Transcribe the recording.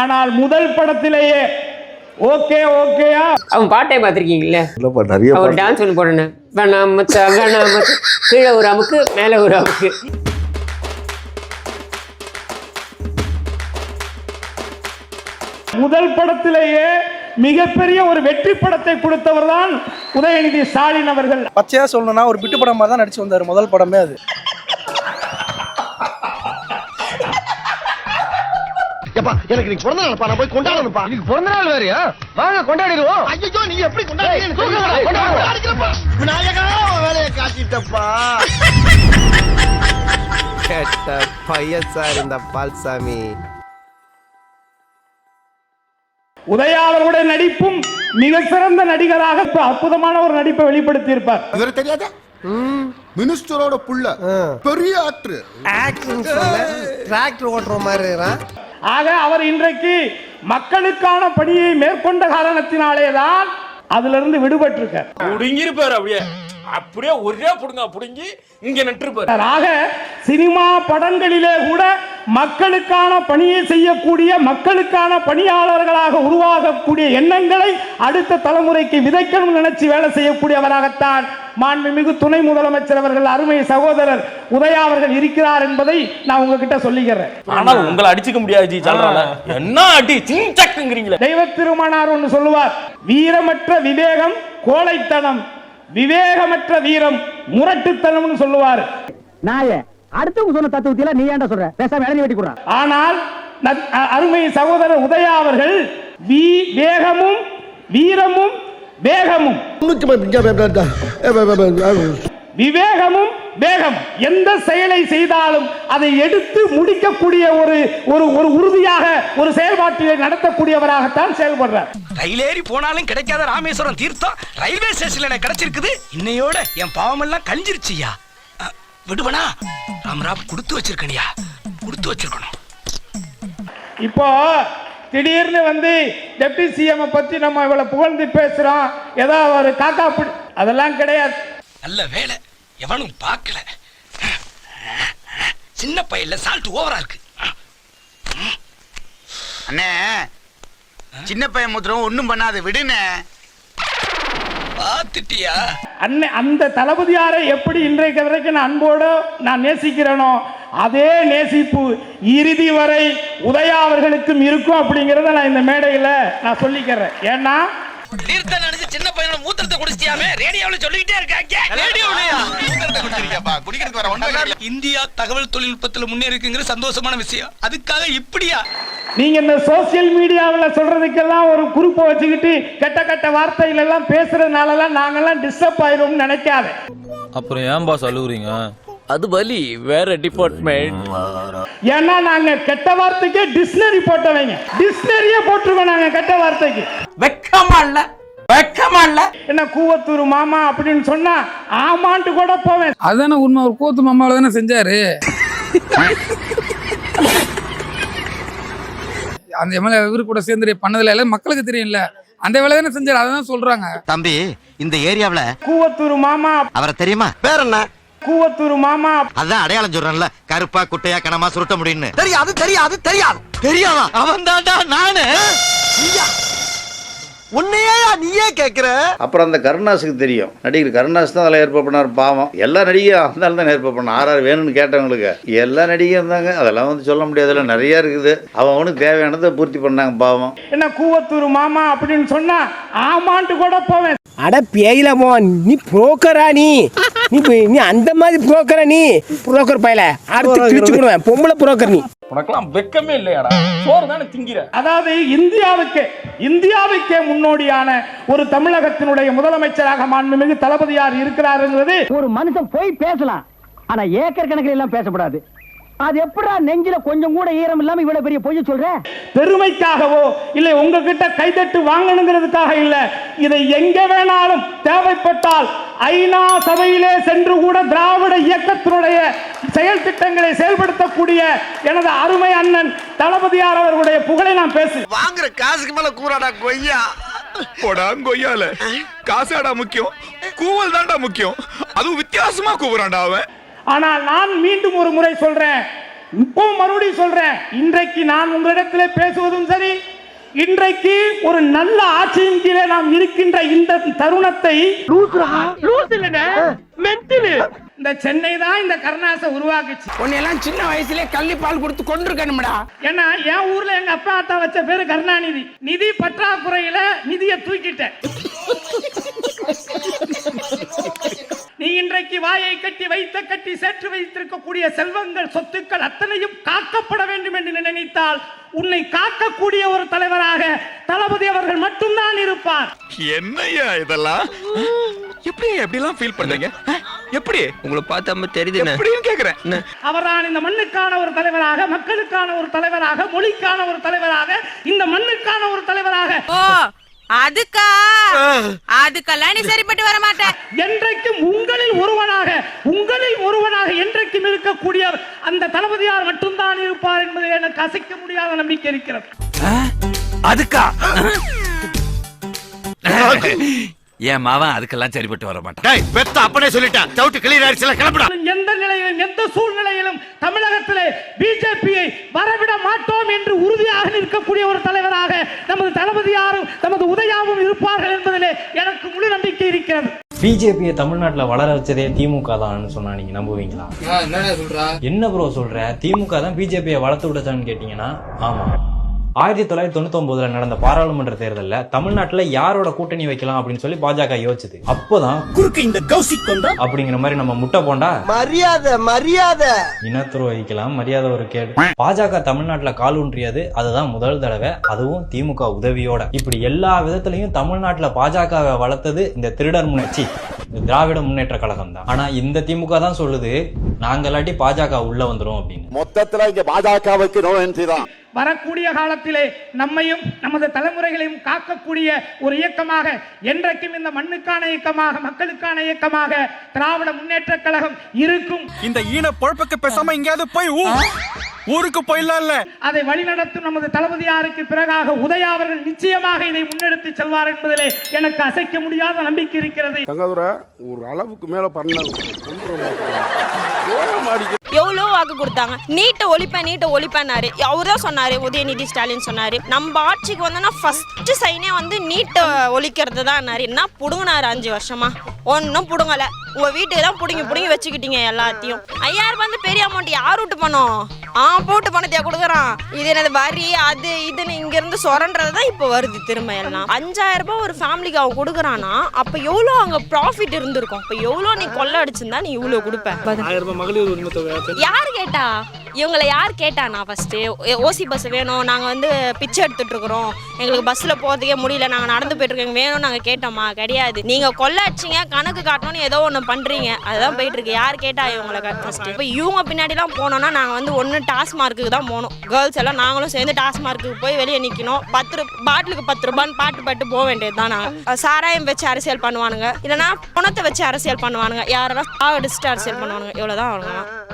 ஆனால் முதல் படத்திலேயே ஓகே ஓகேயா? அவன் பாட்டை பார்த்துருக்கீங்களே இல்லப்பா நிறைய அவர். டான்ஸ் ஒன்று போடணும். வேணாம் மச்சா வேணாம் மச்சா கீழே ஒரு அமுக்கு மேலே ஒரு அமுக்கு. முதல் படத்திலேயே மிகப்பெரிய ஒரு வெற்றி படத்தை கொடுத்தவர் தான் உதயநிதி ஸ்டாலின் அவர்கள். பச்சையா சொல்லணும்னா ஒரு பிட்டு படம் தான் நடிச்சு வந்தாரு முதல் படமே அது. ஏப்பா எனக்கு நீ பிறந்த நாள்ப்பா நான் போய் கொண்டாடணும்ப்பா. இன்னைக்கு பிறந்த நாள் வேறயா? வாங்க கொண்டாடிடுவோம். ஐயோ நீ எப்படி கொண்டாடுறீங்க? விநாயகா உன் வேலையை காட்டிட்டப்பா. கெட்ட பையன் சார் இந்த பால்சாமி. உதயா அவர்களுடைய நடிப்பும் மிக சிறந்த நடிகராக இப்ப அற்புதமான ஒரு நடிப்பை வெளிப்படுத்தி இருப்பார் இவரு தெரியாத? மினிஸ்டரோட புள்ள. பெரிய ஆக்டர் ஆக்டிங் சொல்ல டிராக்டர் ஓட்டுற மாதிரி ஆக அவர் இன்றைக்கு மக்களுக்கான பணியை மேற்கொண்ட காரணத்தினாலே தான் அதிலிருந்து விடுபட்டிருக்க புடுங்கிருப்பாரு அப்படியே. அப்படியே ஒரே புடுங்க புடுங்கி இங்க நட்டுருப்பாரு ஆக சினிமா படங்களிலே கூட மக்களுக்கான பணியை செய்யக்கூடிய மக்களுக்கான பணியாளர்களாக உருவாகக்கூடிய எண்ணங்களை அடுத்த தலைமுறைக்கு விதைக்கணும் நினைச்சு வேலை செய்யக்கூடியவராகத்தான் மாண்புமிகு துணை முதலமைச்சர் அவர்கள் அருமை சகோதரர் உதயா அவர்கள் இருக்கிறார் என்பதை நான் உங்ககிட்ட சொல்லிக்கிறேன். ஆனா உங்களை அடிச்சுக்க முடியாது என்ன அடி சிங்சக்குங்கிறீங்களே தெய்வ திருமணார் ஒன்று சொல்லுவார் வீரமற்ற விவேகம் கோழைத்தனம். விவேகமற்ற வீரம் முரட்டுத்தனம்னு சொல்லுவார். நாயே அடுத்தவங்க சொன்ன தத்துவத்தில நீ ஏன்டா சொல்ற? பேசாம இளநீ வெட்டி கொடுறான் ஆனால் அருமை சகோதரர் உதயா அவர்கள் வீ வேகமும் வீரமும் வேகமும். விவேகமும் வேகம் எந்த செயலை செய்தாலும் அதை எடுத்து முடிக்கக்கூடிய ஒரு ஒரு ஒரு உறுதியாக ஒரு செயல்பாட்டினை நடத்தக்கூடியவராகத்தான் செயல்படுறார். ரயிலேறி போனாலும் கிடைக்காத ராமேஸ்வரம் தீர்த்தம் ரயில்வே ஸ்டேஷன்ல எனக்கு கிடைச்சிருக்குது. இன்னையோட என் பாவமெல்லாம் கழிஞ்சிருச்சுயா விடுவனா ராமராவ் கொடுத்து வச்சிருக்கணியா? கொடுத்து வச்சிருக்கணும். இப்போ திடீர்னு வந்து டெப்டி சிஎம் பத்தி நம்ம இவ்வளவு புகழ்ந்து பேசுறோம். ஏதோ ஒரு காக்கா அதெல்லாம் கிடையாது. நல்ல வேலை. எவனும் பார்க்கல. சின்ன பையன்ல சால்ட் ஓவரா இருக்கு. அண்ணே சின்ன பையன் முத்திரம் ஒண்ணும் பண்ணாத விடுனே பார்த்துட்டியா? அன்னை அந்த தளபதியாரை எப்படி இன்றைக்கு வரைக்கும் நான் அன்போடு நான் நேசிக்கிறேனோ அதே நேசிப்பு இறுதி வரை உதயா அவர்களுக்கும் இருக்கும் அப்படிங்கிறத நான் இந்த மேடையில் நான் சொல்லிக்கிறேன். ஏன்னா தீர்த்தம் நினைச்சு சின்ன பையனோட மூத்திரத்தை குடிச்சிட்டியாமே? ரேடியோவில் சொல்லிக்கிட்டே இருக்காங்க. குடிக்கிறதுக்கு வர இந்தியா தகவல் தொழில்நுட்பத்தில் முன்னேறிக்குங்கிற சந்தோஷமான விஷயம். அதுக்காக இப்படியா? நீங்க இந்த சோசியல் மீடியாவில் சொல்றதுக்கெல்லாம் ஒரு குரூப்பை வச்சுக்கிட்டு கெட்ட கெட்ட வார்த்தைகள் எல்லாம் பேசுறதுனாலலாம் நாங்கெல்லாம் டிஸ்டர்ப் ஆயிடும்னு நினைக்காத. அப்புறம் ஏன் பாஸ் அழுகுறீங்க அது வலி வேற டிபார்ட்மெண்ட் ஏன்னா நாங்க கெட்ட வார்த்தைக்கே டிக்ஷனரி போட்டவங்க. டிக்ஷனரியே போட்டிருக்கோம் நாங்க கெட்ட வார்த்தைக்கு. வெக்கமா இல்ல வெக்கமா இல்ல என்ன கூவத்தூர் மாமா அப்படின்னு சொன்னா ஆமான்ட்டு கூட போவேன். அதானே உண்மை ஒரு கோத்து மாமாவில தானே செஞ்சாரு? அந்த எம்எல்ஏ இவரு கூட சேர்ந்து பண்ணதுல எல்லாம் மக்களுக்கு தெரியும்ல. அந்த வேலை தானே செஞ்சாரு அதான் சொல்றாங்க. தம்பி இந்த ஏரியாவுல கூவத்தூர் மாமா அவரை தெரியுமா? பேர் என்ன? கூவத்தூர் மாமா. அதான் அடையாளம் சொல்றேன்ல. கருப்பா குட்டையா கனமா சுருட்ட முடியும்னு. தெரியாது தெரியாது தெரியாது. தெரியாதா? அவன் தான்டா நானு உன்னையே நீயே கேக்குற? அப்புறம் அந்த கருணாஸுக்கு தெரியும். நடிகர் கருணாஸ் தான் அதில் ஏற்பாடு பண்ணார் பாவம். எல்லா நடிகையும் அந்த தான் ஏற்பாடு பண்ண ஆறு ஆறு வேணும்னு கேட்டவங்களுக்கு. எல்லா நடிகையும் இருந்தாங்க அதெல்லாம் வந்து சொல்ல முடியாதுல்ல நிறைய இருக்குது. அவன் அவனுக்கு தேவையானதை பூர்த்தி பண்ணாங்க பாவம். என்ன கூவத்தூர் மாமா அப்படின்னு சொன்னா ஆமான்ட்டு கூட போவேன். அட பேயில நீ புரோக்கரா நீ? நீ போய்- நீ அந்த மாதிரி புரோக்கரா நீ? புரோக்கர் பயல. அடுத்து கிழிச்சு விடுவேன் பொம்பளை புரோக்கர் நீ. உனக்கெல்லாம் வெக்கமே இல்லையாடா. சோறு தானே திங்கிற. அதாவது இந்தியாவுக்கே இந்தியாவுக்கே முன்னோடியான ஒரு தமிழகத்தினுடைய முதலமைச்சராக மாண்புமிகு தளபதியார் இருக்கிறாருங்கிறது ஒரு மனுஷன் போய் பேசலாம். ஆனா ஏக்கர் கணக்கில் எல்லாம் பேசக்கூடாது அது எப்படா நெஞ்சில கொஞ்சம் கூட ஈரம் இல்லாம இவ்வளவு பெரிய பொய்ய சொல்ற? பெருமைக்காகவோ இல்லை உங்ககிட்ட கைதட்டு வாங்கணுங்கிறதுக்காக இல்ல. இதை எங்க வேணாலும் தேவைப்பட்டால் ஐநா சபையிலே சென்று கூட திராவிட இயக்கத்தினுடைய செயல் திட்டங்களை செயல்படுத்தக்கூடிய எனது அருமை அண்ணன் தளபதியார் அவர்களுடைய புகழை நான் பேசு வாங்குற காசுக்கு மேல கூறாடா கொய்யா. போடா கொய்யால. காசாடா முக்கியம். கூவல் தான்டா முக்கியம். அதுவும் வித்தியாசமா கூவுறான்டா அவன். ஆனால் நான் மீண்டும் ஒரு முறை சொல்றேன். இப்போ மறுபடியும் சொல்றேன். இன்றைக்கு நான் உங்களிடத்தில் பேசுவதும் சரி இன்றைக்கு ஒரு நல்ல ஆட்சியின் கீழே நாம் இருக்கின்ற இந்த தருணத்தை இந்த சென்னை தான் இந்த கருணாசை உருவாக்குச்சு. உன்னையெல்லாம் சின்ன வயசுலயே கள்ளி பால் கொடுத்து கொண்டிருக்கணும்டா ஏன்னா என் ஊர்ல எங்க அப்பா அத்தா வச்ச பேரு கருணாநிதி. நிதி பற்றாக்குறையில நிதியை தூக்கிட்டேன். நீ இன்றைக்கு வாயை கட்டி வைத்த கட்டி சேற்று வைத்திருக்கக்கூடிய செல்வங்கள் சொத்துக்கள் அத்தனையும் காக்கப்பட வேண்டும் என்று நினைத்தால் உன்னை காக்கக்கூடிய ஒரு தலைவராக தளபதி அவர்கள் மட்டும்தான் இருப்பார். என்னையா இதெல்லாம்? எப்படி எப்படிலாம் ஃபீல் பண்றீங்க? எப்படி? உங்களை பார்த்தா தெரியுது எப்படின்னு கேக்குறேன். அவர்தான் இந்த மண்ணுக்கான ஒரு தலைவராக மக்களுக்கான ஒரு தலைவராக மொழிக்கான ஒரு தலைவராக இந்த மண்ணுக்கான ஒரு தலைவராக. அதுக்கா? அதுக்கெல்லாம் நீ சரிப்பட்டு வர மாட்ட. என்றைக்கும் உங்களில் ஒருவனாக உங்களில் ஒருவனாக என்றைக்கும் இருக்கக்கூடிய அந்த தளபதியார் மட்டும்தான் இருப்பார் என்பதில் எனக்கு அசைக்க முடியாத நம்பிக்கை இருக்கிறது. அதுக்கா? என் மாவன் அதுக்கெல்லாம் சரிப்பட்டு வர மாட்டான். பெத்த அப்பனே சொல்லிட்டான் டவுட் கிளியர் ஆயிடுச்சுல கிளம்புடா. எந்த நிலையிலும் எந்த சூழ்நிலையிலும் தமிழகத்திலே பிஜேபியை வரவிட மாட்டோம் என்று உறுதியாக நிற்கக்கூடிய ஒரு தலைவராக நமது தளபதியாரும் நமது உதயாவும் இருப்பார்கள் என்பதிலே எனக்கு முழு நம்பிக்கை இருக்கிறது. பிஜேபியை தமிழ்நாட்டுல வளர வச்சதே திமுக தான் சொன்னா நீங்க நம்புவீங்களா? என்ன ப்ரோ சொல்ற? திமுக தான் பிஜேபியை வளர்த்து விடுச்சான்னு கேட்டீங்கன்னா ஆமா. ஆயிரத்தி தொள்ளாயிரத்தி தொண்ணூத்தி ஒன்பதுல நடந்த பாராளுமன்ற தேர்தல்ல தமிழ்நாட்டுல யாரோட கூட்டணி வைக்கலாம் அப்படின்னு சொல்லி பாஜக யோசிச்சது. அப்போதான் குறுக்கு இந்த கௌசிக் கொண்டா? அப்படிங்கிற மாதிரி நம்ம முட்டை போண்டா? மரியாதை மரியாதை. இனத்துறை வைக்கலாம் மரியாதை ஒரு கேடு. பாஜக தமிழ்நாட்டுல கால் ஊன்றியது அதுதான் முதல் தடவை அதுவும் திமுக உதவியோட. இப்படி எல்லா விதத்திலையும் தமிழ்நாட்டுல பாஜகவை வளர்த்தது இந்த திருடர் முன்னேற்றி திராவிட முன்னேற்ற கழகம் தான். ஆனா இந்த திமுக தான் சொல்லுது நாங்க இல்லாட்டி பாஜக உள்ள வந்துரும் அப்படின்னு. மொத்தத்துல இங்க பாஜகவுக்கு நோ என்ட்ரி தான். வரக்கூடிய காலத்திலே நம்மையும் நமது தலைமுறைகளையும் காக்கக்கூடிய ஒரு இயக்கமாக என்றைக்கும் இந்த மண்ணுக்கான இயக்கமாக மக்களுக்கான இயக்கமாக திராவிட முன்னேற்ற கழகம் இருக்கும். இந்த ஈன பொழப்புக்கு பேசாம எங்கேயாவது போய் ஊருக்கு போயிடலாம்ல அதை வழிநடத்தும் நமது தளபதியாருக்கு பிறகாக உதயா அவர்கள் நிச்சயமாக இதை முன்னெடுத்து செல்வார் என்பதிலே எனக்கு அசைக்க முடியாத நம்பிக்கை இருக்கிறது. தங்கதுரை ஒரு அளவுக்கு மேல பண்ண எவ்வளோ வாக்கு கொடுத்தாங்க? நீட்டை ஒழிப்பேன் நீட்டை ஒழிப்பேன்னாரு அவர் தான் சொன்னாரு உதயநிதி ஸ்டாலின் சொன்னாரு. நம்ம ஆட்சிக்கு வந்தோம்னா ஃபர்ஸ்ட் சைனே வந்து நீட்டை ஒழிக்கிறது தான் என்ன புடுங்கினாரு அஞ்சு வருஷமா. ஒன்றும் புடுங்கல. உங்க வீட்டுக்கு தான் புடுங்கி புடுங்கி வச்சுக்கிட்டீங்க எல்லாத்தையும். ஐயாயிரம் வந்து பெரிய அமௌண்ட் யார் விட்டு பண்ணோம்? ஆ போட்டு பணத்தையா கொடுக்குறான்? இது என்னது வரி அது இதுன்னு இங்க இருந்து சொரன்றது தான் இப்போ வருது திரும்ப எல்லாம். அஞ்சாயிரம் ரூபாய் ஒரு ஃபேமிலிக்கு அவன் கொடுக்குறானா அப்ப எவ்வளோ அங்க ப்ராஃபிட் இருந்திருக்கும்? அப்ப எவ்வளோ நீ கொள்ள அடிச்சிருந்தா நீ இவ்வளோ கொடுப்ப? யார் கேட்டா? இவங்களை யார் கேட்டா நான் ஓசி பஸ் வேணும். நாங்கள் வந்து பிச்சை எடுத்துட்ருக்குறோம் எங்களுக்கு பஸ்ஸில் போகிறதுக்கே முடியல. நாங்கள் நடந்து போயிட்டுருக்கோங்க வேணும்னு வேணும் நாங்க கேட்டோமா? கிடையாது. நீங்கள் கொள்ளாச்சிங்க கணக்கு காட்டணும்னு ஏதோ ஒன்று பண்ணுறீங்க அதுதான் போயிட்டுருக்கு யார் கேட்டா இவங்களை ஃபஸ்ட்டு இப்போ இவங்க பின்னாடிலாம் போனோம்னா நாங்கள் வந்து ஒன்று டாஸ்மார்க்குக்கு தான் போகணும். கேர்ள்ஸ் எல்லாம் நாங்களும் சேர்ந்து டாஸ்மார்க்குக்கு போய் வெளியே நிற்கணும் பத்து பாட்டிலுக்கு பத்து ரூபான்னு பாட்டு பாட்டு போக வேண்டியது தான்? நாங்கள் சாராயம் வச்சு அரசியல் பண்ணுவானுங்க. இல்லைனா பணத்தை வச்சு அரசியல் பண்ணுவானுங்க. யாரெல்லாம் சாவடிச்சுட்டு அரசியல் பண்ணுவானுங்க. இவ்வளோதான் அவங்க